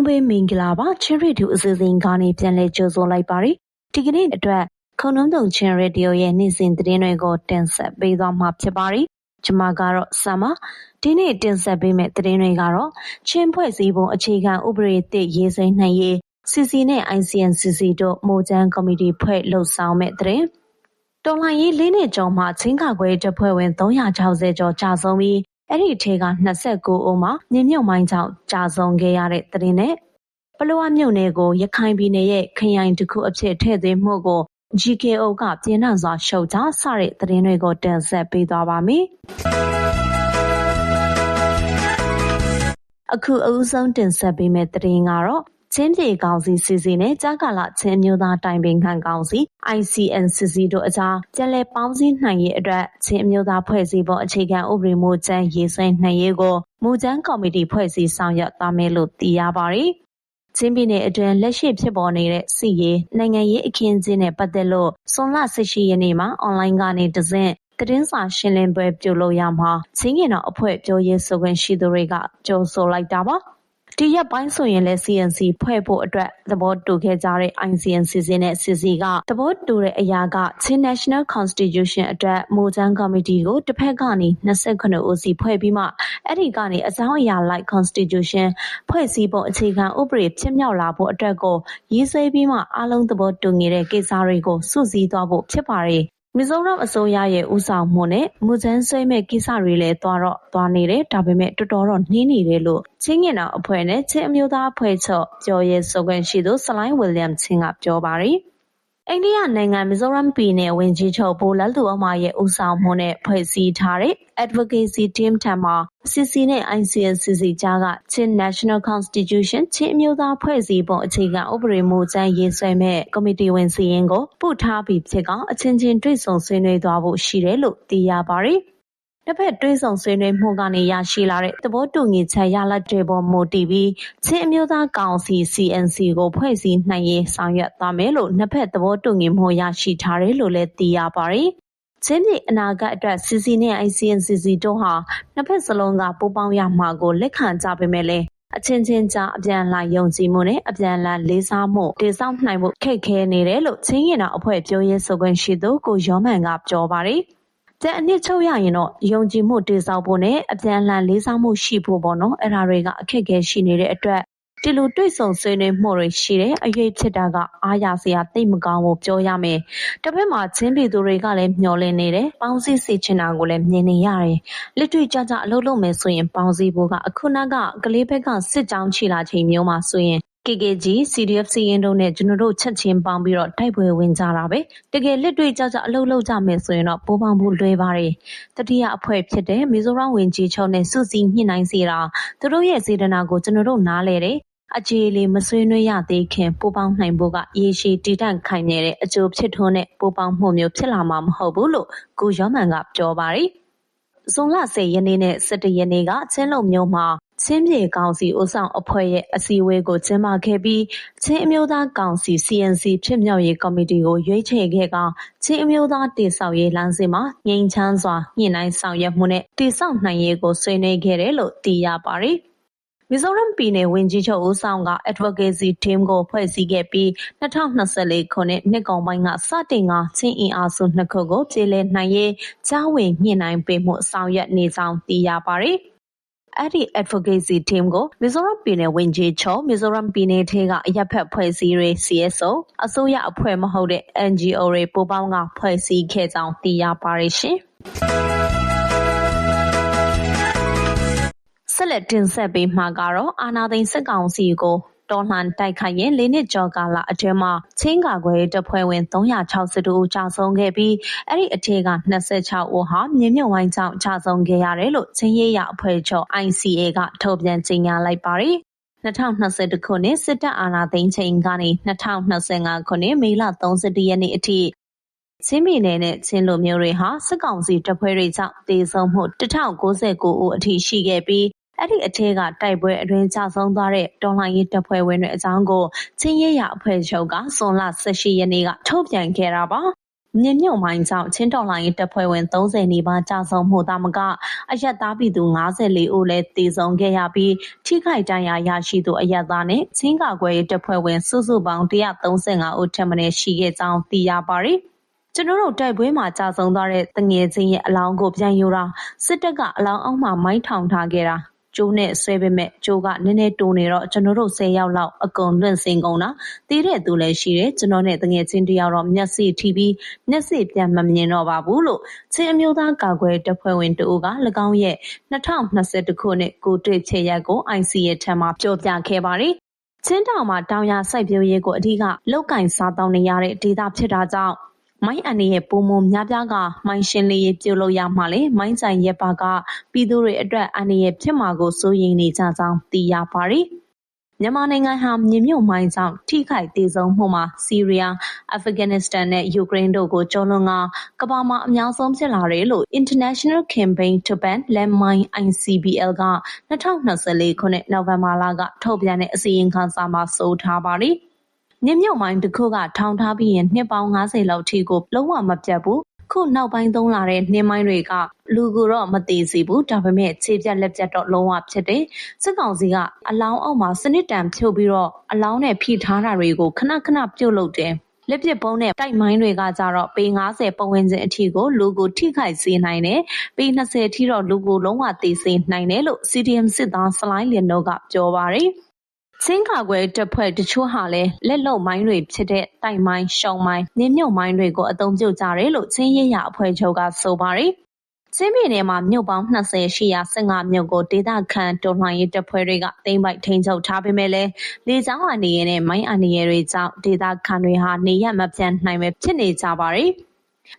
အားလုံးပဲမင်္ဂလာပါချင်းရီတူအစီအစဉ်ကနေပြန်လည်ကြိုဆိုလိုက်ပါရစေဒီကနေ့အတွက်ခုံနှုံးတုံချင်းရေဒီယိုရဲ့နေ့စဉ်သတင်းတွေကိုတင်ဆက်ပေးသွားမှာဖြစ်ပါတယ်ကျွန်မကတော့ဆမ်မာဒီနေ့တင်ဆက်ပေးမယ့်သတင်းတွေကတော့ချင်းဖွဲ့စည်းပုံအခြေခံဥပဒေသစ်ရေးဆွဲနိုင်ရေး CC နဲ့ ICNCC တို့မိုချမ်းကော်မတီဖွဲ့လှုပ်ဆောင်မဲ့သတင်းတော်လှန်ရေးလေးနှစ်ကျော်မှချင်းကခွဲတပ်ဖွဲ့ဝင်360ကျော်ကြာဆုံးပြီး အဲ့ဒီထဲက29ဦးမှာမြင်းမြုပ်မိုင်းကြောင့်ကြာဆုံးခဲ့ရတဲ့သတင်းနဲ့ပလောဝမြို့နယ်ကိုရခိုင်ပြည်နယ်ရဲ့ခရိုင်တစ်ခုအဖြစ်ထည့်သွင်းမှုကို GKO ကပြင်းထန်စွာရှုတ်ချစတဲ့သတင်းတွေကိုတင်ဆက်ပေးသွားပါမယ်။အခုအဦးဆုံးတင်ဆက်ပေးမယ့်သတင်းကတော့ ချင်းပြည်ကောင်စီစီစီနဲ့ကြာကာလချင်းမျိုးသားတိုင်ပင်ခံကောင်စီ ICNCC တို့အကြားပြန်လည်ပေါင်းစည်းနိုင်ရေးအတွက်ချင်းမျိုးသားဖွဲ့စည်းပုံအခြေခံဥပဒေမူကြမ်းရေးဆွဲနိုင်ရေးကိုမူကြမ်းကော်မတီဖွဲ့စည်းဆောင်ရွက်သွားမယ်လို့သိရပါတယ်။ချင်းပြည်နယ်အတွင်းလက်ရှိဖြစ်ပေါ်နေတဲ့စီရေးနိုင်ငံရေးအခင်းအကျင်းနဲ့ပတ်သက်လို့စွန်လ18ရက်နေ့မှာအွန်လိုင်းကနေတစင့်သတင်းစာရှင်းလင်းပွဲပြုလုပ်ရမှာချင်းကင်တော်အဖွဲ့ပြောရေးဆိုခွင့်ရှိသူတွေကကြိုဆိုလိုက်တာပါ။ ဒီရက်ပိုင်းဆိုရင်လည်း CNC ဖွဲ့ဖို့အတွက်သဘောတူခဲ့ကြတဲ့ ICNCC နဲ့ CC ကသဘောတူတဲ့အရာကချင်း National Constitution အတွက်မူကြမ်းကော်မတီကိုတစ်ဖက်ကနေ29ဦးစီဖွဲ့ပြီးမှအဲ့ဒီကနေအကြောင်းအရာလိုက် Constitution ဖွဲ့စည်းပုံအခြေခံဥပဒေဖြစ်မြောက်လာဖို့အတွက်ကိုရေးဆွဲပြီးမှအားလုံးသဘောတူနေတဲ့ကိစ္စတွေကိုစုစည်းသွားဖို့ဖြစ်ပါတယ် မီဇိုရမ်အစိုးရရဲ့ဦးဆောင်မှုနဲ့မူကြမ်းဆွဲမဲ့ကိစ္စတွေလည်းသွားတော့သွားနေတယ်ဒါပေမဲ့တော်တော်တော့နှင်းနေတယ်လို့ချင်းငင်တော်အဖွဲ့နဲ့ချင်းအမျိုးသားအဖွဲ့ချုပ်ပြောရဲဆိုခွင့်ရှိသူဆလိုင်းဝီလျံချင်းကပြောပါတယ် အိန္ဒိယနိုင်ငံမီဇိုရမ်ပြည်နယ်ဝန်ကြီးချုပ်ဘိုလလူအမရဲ့ဦးဆောင်မှုနဲ့ဖွဲ့စည်းထားတဲ့ Advocacy Team ထံမှ CC နဲ့ ICNCC ကြားကချင်း National Constitution ချင်းအမျိုးသားဖွဲ့စည်းပုံအခြေခံဥပဒေမူကြမ်းရေးဆွဲမဲ့ကော်မတီဝင်စီရင်ကိုပို့ထားပြီးဖြစ်ကအချင်းချင်းတွေ့ဆုံဆွေးနွေးသွားဖို့ရှိတယ်လို့သိရပါတယ်။ နှစ်ဖက်တွေ့ဆုံဆွေးနွေးမှုကနေရရှိလာတဲ့သဘောတူညီချက်ရလဒ်တွေပေါ်မူတည်ပြီးချင်းအမျိုးသားကောင်စီ CNC ကိုဖွဲ့စည်းနိုင်ရေးဆောင်ရွက်သွားမယ်လို့နှစ်ဖက်သဘောတူညီမှုရရှိထားတယ်လို့လည်းသိရပါတယ်။ချင်းပြည်အနာဂတ်အတွက် CC နဲ့ ICNCC တို့ဟာနှစ်ဖက်စလုံးကပူးပေါင်းရမှာကိုလက်ခံကြပေမဲ့လည်းအချင်းချင်းကြားအပြန်အလှန်ယုံကြည်မှုနဲ့အပြန်အလှန်လေးစားမှုတည်ဆောက်နိုင်ဖို့ခက်ခဲနေတယ်လို့ချင်းရင်တော်အဖွဲ့ပြောရေးဆိုခွင့်ရှိသူကိုရောမန်ကပြောပါတယ်။ ကျန်အနှစ်ချုပ်ရရင်တော့ယုံကြည်မှုတည်ဆောက်ဖို့နဲ့အပြန်အလှန်လေးစားမှုရှိဖို့ပေါ့နော်အဲ့ဒါတွေကအခက်အခဲရှိနေတဲ့အတွက်ဒီလိုတွေ့ဆုံဆွေးနွေးမှုတွေရှိတယ်အရေးဖြစ်တာကအားရစရာသိမကောင်းဘူးပြောရမယ်တစ်ဖက်မှာချင်းပြည်သူတွေကလည်းမျောလင်းနေတယ်ပေါင်းစည်းစေချင်တာကိုလည်းမြင်နေရတယ်လက်တွေ့ကြကြအလုပ်လုပ်မယ်ဆိုရင်ပေါင်းစည်းဖို့ကအခုနကကလေးဘက်ကစစ်ကြောင်းချီလာချိန်မျိုးမှာဆိုရင် KKG CDF စီရင်တို့နဲ့ကျွန်တော်တို့ချက်ချင်းပေါင်းပြီးတော့တိုက်ပွဲဝင်ကြတာပဲတကယ်လက်တွေ့ကြကြအလုပ်လုပ်ကြမယ်ဆိုရင်တော့ပိုးပေါင်းဖို့လွယ်ပါတယ်တတိယအဖွဲ့ဖြစ်တဲ့မီဇိုရမ်ဝင်ကြီးချုပ်နဲ့စုစည်းညှိနှိုင်းစေတာသူတို့ရဲ့စေတနာကိုကျွန်တော်တို့နားလဲတယ်အခြေလေးမဆွေးနွေးရသေးခင်ပိုးပေါင်းနိုင်ဖို့ကရေရှည်တည်တံ့ခိုင်မြဲတဲ့အကျိုးဖြစ်ထွန်းတဲ့ပိုးပေါင်းမှုမျိုးဖြစ်လာမှာမဟုတ်ဘူးလို့ကိုရောမန်ကပြောပါတယ်ဇွန်လ10ရက်နေ့နဲ့17ရက်နေ့ကချင်းလုံမြို့မှာ ချင်းပြည်ကောင်စီဦးဆောင်အဖွဲ့ရဲ့အစည်းအဝေးကိုကျင်းပခဲ့ပြီးချင်းအမျိုးသားကောင်စီ CNC ဖြစ်မြောက်ရေးကော်မတီကိုရွေးချယ်ခဲ့ကချင်းအမျိုးသားတည်ဆောက်ရေးလမ်းစဉ်မှာငြိမ်းချမ်းစွာညှိနှိုင်းဆောင်ရွက်မှုနဲ့တည်ဆောက်နိုင်ရေးကိုဆွေးနွေးခဲ့တယ်လို့သိရပါတယ်။မီဇိုရမ်ပြည်နယ်ဝန်ကြီးချုပ်ဦးဆောင်က Advocacy Team ကိုဖွဲ့စည်းခဲ့ပြီး2024ခုနှစ်နှစ်ကုန်ပိုင်းကစတင်ကချင်းအင်အားစုနှစ်ခုကိုပြည်လဲနိုင်ရေးကြားဝင်ညှိနှိုင်းပေးမှုဆောင်ရွက်နေကြောင်းသိရပါတယ်။ အဲဒီ Advocacy Team ကိုမီဇိုရမ်ပြည်နယ်ဝန်ကြီးချုပ်၊မီဇိုရမ်ပြည်နယ်ထဲကအရပ်ဘက်အဖွဲ့အစည်းတွေ CSO ၊အစိုးရအဖွဲ့မဟုတ်တဲ့ NGO တွေပူးပေါင်းကဖွဲ့စည်းခဲ့ကြောင်းသိရပါတယ်ရှင်။ဆက်လက်တင်ဆက်ပေးမှာကတော့အာဏာသိမ်းစစ်ကောင်စီကို တော်လှန်တိုက်ခိုက်ရင်း၄နှစ်ကျော်ကာလအတွင်းမှာချင်းကာကွယ်တပ်ဖွဲ့ဝင်362ဦးကြာဆုံးခဲ့ပြီးအဲ့ဒီအထက်က26ဦးဟာမြင်းမြုံဝိုင်းကြောင့်ကြာဆုံးခဲ့ရတယ်လို့ချင်းရေးရအဖွဲ့ချုပ် ICA ကထုတ်ပြန်ကြေညာလိုက်ပါတယ်2021ခုနှစ်စစ်တပ်အာဏာသိမ်းချိန်ကနေ2025ခုနှစ်မေလ31ရက်နေ့အထိချင်းပြည်နယ်နဲ့ချင်းလူမျိုးတွေဟာစစ်ကောင်စီတပ်ဖွဲ့တွေကြောင့်တေဆုံးမှု1099ဦးအထိရှိခဲ့ပြီး အဲ့ဒီအထက်ကတိုက်ပွဲအတွင်းကျဆုံးသွားတဲ့တော်လှန်ရေးတပ်ဖွဲ့ဝင်တွေအကြောင်းကိုချင်းရဲရအဖွဲ့ချုပ်ကဇွန်လ18ရက်နေ့ကထုတ်ပြန်ခဲ့တာပါမြင်းမြုံမိုင်းကြောင့်ချင်းတော်လိုင်းတပ်ဖွဲ့ဝင်30နီးပါးကြာဆုံးမှုသာမကအရက်သားပြည်သူ54ဦးလည်းတေဆုံးခဲ့ရပြီးထိခိုက်ဒဏ်ရာရရှိသူအရက်သားနဲ့ချင်းကာကွယ်တပ်ဖွဲ့ဝင်စုစုပေါင်း135ဦးထပ်မံရှိခဲ့ကြောင်းသိရပါတယ်။ကျွန်တော်တို့တိုက်ပွဲမှာကြာဆုံးသွားတဲ့တငယ်ချင်းရဲ့အလောင်းကိုပြန်ယူတာစစ်တပ်ကအလောင်းအောက်မှာမိုင်းထောင်ထားခဲ့တာ ကျိုးနဲ့ဆွဲပေမဲ့ကျိုးကနည်းနည်းတိုးနေတော့ကျွန်တော်တို့10ယောက်လောက်အကုန်လွင့်စင်ကုန်တာတည်တဲ့သူလည်းရှိတယ်ကျွန်တော်နဲ့တငယ်ချင်းတယောက်တော့မျက်စိထိပြီးမျက်စိပြန်မမြင်တော့ပါဘူးလို့ချင်းအမျိုးသားကာကွယ်တပ်ဖွဲ့ဝင်တဦးက၎င်းရဲ့2021ခုနှစ်ကိုတွေ့ချေရက်ကို IC ရဲ့ထံမှာပြောပြခဲ့ပါတယ်ချင်းတောင်မှာတောင်ရစိုက်ပျိုးရေးကိုအဓိကလုတ်ကင်စားတောင်းနေရတဲ့ဒေသဖြစ်တာကြောင့် မိုင်းအန်ဒီရဲ့ပုံမများပြားကမိုင်းရှင်းလေးပြုတ်လို့ရမှလေမိုင်းဆိုင်ရက်ပါကပြည်သူတွေအတွက်အန်ဒီရဲ့ဖြစ်မှာကိုစိုးရိမ်နေကြကြောင်းသိရပါတယ်။မြန်မာနိုင်ငံဟာမြေမြုပ်မိုင်းကြောင့်ထိခိုက်သေးဆုံးမှုမှာဆီးရီးယား၊အာဖဂန်နစ္စတန်နဲ့ယူကရိန်းတို့ကိုကျော်လွန်ကကမ္ဘာမှာအများဆုံးဖြစ်လာတယ်လို့ International Campaign to Ban Landmine (ICBL) က2024ခုနှစ်နိုဝင်ဘာလကထုတ်ပြန်တဲ့အစီရင်ခံစာမှာဆိုထားပါတယ်။ မြစ်မြုပ်မိုင်းတစ်ခုကထောင်ထားပြီးရင်နှစ်ပေါင်း90လောက်ထိကိုလုံးဝမပြတ်ဘူးခုနောက်ပိုင်းသုံးလာတဲ့နှင်းမိုင်းတွေကလူကိုတော့မသေးစေဘူးဒါပေမဲ့ခြေပြက်လက်ပြက်တော့လုံးဝဖြစ်တယ်စစ်ကောင်စီကအလောင်းအောက်မှာစနစ်တန်ဖြုတ်ပြီးတော့အလောင်းနဲ့ဖိထားတာတွေကိုခဏခဏပြုတ်လုပ်တယ်လက်ပစ်ပုံးနဲ့တိုက်မိုင်းတွေကကြတော့ပေ90ပတ်ဝန်းကျင်အထိကိုလူကိုထိခိုက်စေနိုင်တယ်ပေ20အထိတော့လူကိုလုံးဝသေစေနိုင်တယ်လို့ CDM စစ်သားစလိုင်းလင်တို့ကပြောပါတယ် ချင်းကာကွယ်တပ်ဖွဲ့တချို့ဟာလည်းလက်လုံမိုင်းတွေဖြစ်တဲ့တိုက်မိုင်း၊ရှုံမိုင်း၊နင်းမြုပ်မိုင်းတွေကိုအသုံးပြုကြတယ်လို့ချင်းရေးရာအဖွဲ့ချုပ်ကဆိုပါတယ်။ချင်းပြည်နယ်မှာမြို့ပေါင်း20ရှိရာ15မြို့ကိုဒေသခံတော်လှန်ရေးတပ်ဖွဲ့တွေကသိမ်းပိုက်ထိန်းချုပ်ထားပေမဲ့လည်းလေကြောင်းအန္တရာယ်နဲ့မိုင်းအန္တရာယ်တွေကြောင့်ဒေသခံတွေဟာနေရပ်မပြန်နိုင်ပဲဖြစ်နေကြပါတယ်။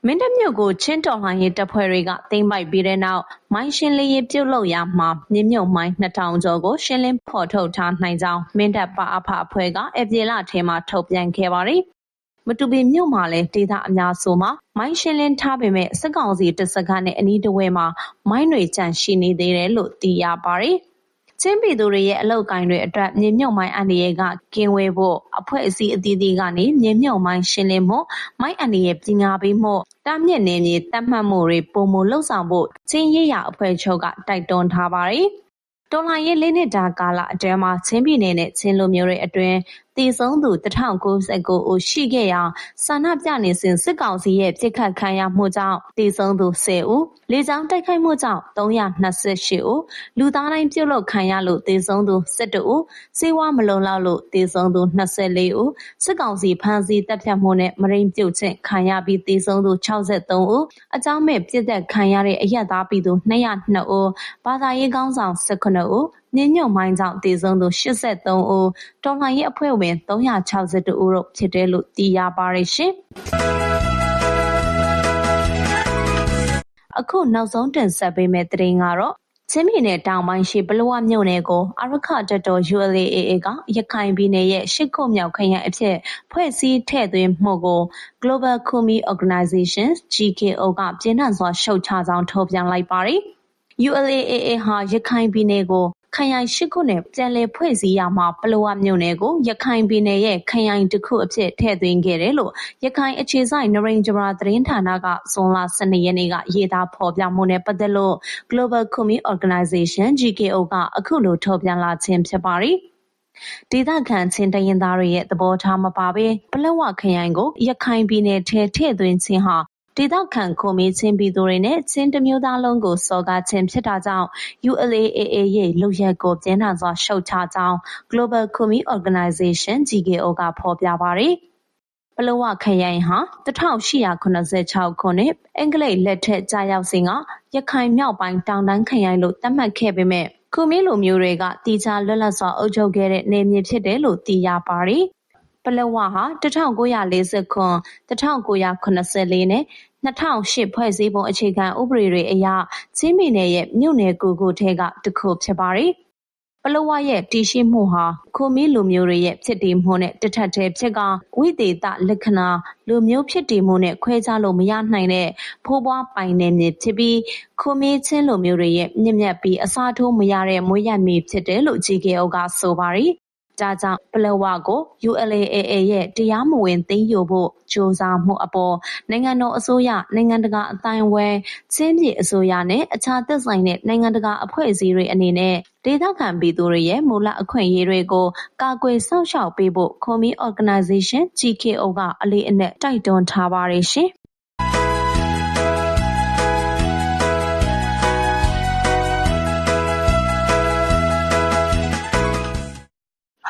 မင်းတပ်မြို့ကိုချင်းတော်လှန်ရေးတပ်ဖွဲ့တွေကသိမ်းပိုက်ပြီးတဲ့နောက်မိုင်းရှင်းလင်းရေးပြုလုပ်ရာမှာမြင်းမြုပ်မိုင်း2000ကျော်ကိုရှင်းလင်းဖော်ထုတ်ထားနိုင်ကြောင်းမင်းတပ်ပအဖအဖွဲ့ကဧပြီလထဲမှာထုတ်ပြန်ခဲ့ပါတယ်။မတူပီမြို့မှာလည်းဒေသအများစုမှာမိုင်းရှင်းလင်းထားပေမဲ့စစ်ကောင်စီတပ်စခန်းနဲ့အနီးတစ်ဝဲမှာမိုင်းတွေကျန်ရှိနေသေးတယ်လို့သိရပါတယ်။ ချင်းပြည်သူတွေရဲ့အလုပ်ကိုင်တွေအတွက်မြေမြုပ်မိုင်းအန္တရာယ်ကကင်းဝေးဖို့အဖွဲ့အစည်းအသီးသီးကနေမြေမြုပ်မိုင်းရှင်းလင်းမှုမိုင်းအန္တရာယ်ပညာပေးမှုတားမြစ်နေမြေတတ်မှတ်မှုတွေပုံမလှုပ်ဆောင်ဖို့ချင်းရရအဖွဲ့ချုပ်ကတိုက်တွန်းထားပါတယ်တော်လှန်ရေးလေးနှစ်တာကာလအတွင်းမှာချင်းပြည်နယ်နဲ့ချင်းလူမျိုးတွေအတွင်းတည်ဆုံးသူ1099ဦးရှိခဲ့ရာဆန္ဒပြနေစဉ်စစ်ကောင်စီရဲ့ပြစ်ခတ်ခံရမှုကြောင့်တည်ဆုံးသူ10ဦးလေကြောင်းတိုက်ခိုက်မှုကြောင့်328ဦးလူသားတိုင်းပြုတ်လုခံရလို့တည်ဆုံးသူ12ဦးစေဝါမလုံလောက်လို့တည်ဆုံးသူ24ဦးစစ်ကောင်စီဖမ်းဆီးတပ်ဖြတ်မှုနဲ့မရိန်ပြုတ်ချင်းခံရပြီးတည်ဆုံးသူ63ဦးအကြောင်းမဲ့ပြစ်သက်ခံရတဲ့အရက်သားပြည်သူ202ဦးဘာသာရေးကောင်းဆောင်18ဦး ညညုံမိုင်းကြောင့်တည်ဆုံးသူ83ဦးတော်လှန်ရေးအဖွဲ့ဝင်362ဦးတို့ဖြစ်တယ်လို့သိရပါတယ်ရှင်အခုနောက်ဆုံးတင်ဆက်ပေးမယ့်သတင်းကတော့ချင်းပြည်နယ်တောင်ပိုင်းရှိပလောဝမြို့နယ်ကိုအရခတပ်တော် ULAA ကရခိုင်ပြည်နယ်ရဲ့ရှစ်ခုမြောက်ခရိုင်အဖြစ်ဖွဲ့စည်းထည့်သွင်းမှုကို Global Kumi Organization GKO ကပြင်းထန်စွာရှုတ်ချကြောင်းထုတ်ပြန်လိုက်ပါတယ်။ ULAA ဟာရခိုင်ပြည်နယ်ကို ခရိုင် ၈ ခုနဲ့ ပြန်လည်ဖွဲ့စည်းရာမှာ ပလက်ဝမြို့နယ်ကို ရခိုင်ပြည်နယ်ရဲ့ ခရိုင်တစ်ခုအဖြစ် ထည့်သွင်းခဲ့တယ်လို့ ရခိုင်အခြေစိုက်နရိန်ဂျပရာသတင်းဌာနက ဇွန်လ ၁၂ ရက်နေ့က ရေးသားဖော်ပြမှုနဲ့ ပတ်သက်လို့ Global Kumi Organization (GKO) က အခုလို ထုတ်ပြန်လာခြင်းဖြစ်ပါတယ်။ဒေသခံ ချင်းတိုင်းရင်းသားတွေရဲ့ သဘောထားမပါဘဲ ပလက်ဝခရိုင်ကို ရခိုင်ပြည်နယ်ထဲ ထည့်သွင်းခြင်းဟာ ဒေသခံခိုမီချင်းပြည်သူတွေနဲ့ချင်းတမျိုးသားလုံးကိုစော်ကားခြင်းဖြစ်တာကြောင့် ULA/AA ရဲ့လုပ်ရပ်ကိုပြင်းထန်စွာရှုတ်ချကြောင်း Global Kumi Organization (GKO) ကဖော်ပြပါတယ်။ပလောဝခရိုင်ဟာ1886ခုနှစ်အင်္ဂလိပ်လက်ထက်ကျရောက်စဉ်ကရခိုင်မြောက်ပိုင်းတောင်တန်းခရိုင်လို့သတ်မှတ်ခဲ့ပေမဲ့ခူမီလူမျိုးတွေကတီချာလွတ်လပ်စွာအုပ်ချုပ်ခဲ့တဲ့နယ်မြေဖြစ်တယ်လို့သိရပါတယ်။ ပလက်ဝဟာ1949 1974နဲ့2008ဖွဲ့စည်းပုံအခြေခံဥပဒေတွေအရချင်းပြည်နယ်ရဲ့မြို့နယ်ကိုခုထဲကတစ်ခုဖြစ်ပါတယ်။ပလောဝရဲ့တည်ရှိမှုဟာခိုမီလူမျိုးတွေရဲ့ဖြစ်တည်မှုနဲ့တထက်တည်းဖြစ်ကဝိသေသလက္ခဏာလူမျိုးဖြစ်တည်မှုနဲ့ခွဲခြားလို့မရနိုင်တဲ့ဖိုးပွားပိုင်နယ်မြေဖြစ်ပြီးခိုမီချင်းလူမျိုးတွေရဲ့မြင့်မြတ်ပြီးအစားထိုးမရတဲ့မွေးရမည်ဖြစ်တယ်လို့ GKO ကဆိုပါတယ် ဒါကြောင့်ပလဝကို ULAAA ရဲ့တရားမဝင်သိမ်းယူဖို့စ조사မှုအပေါ်နိုင်ငံတော်အစိုးရနိုင်ငံတကာအသိုင်းအဝိုင်းချင်းပြည်အစိုးရနဲ့အခြားသက်ဆိုင်တဲ့နိုင်ငံတကာအဖွဲ့အစည်းတွေအနေနဲ့ဒေသခံပြည်သူတွေရဲ့မူလအခွင့်အရေးတွေကိုကာကွယ်စောင့်ရှောက်ပေးဖို့ Komi Organization GKO ကအလေးအနက်တိုက်တွန်းထားပါတယ်ရှင်။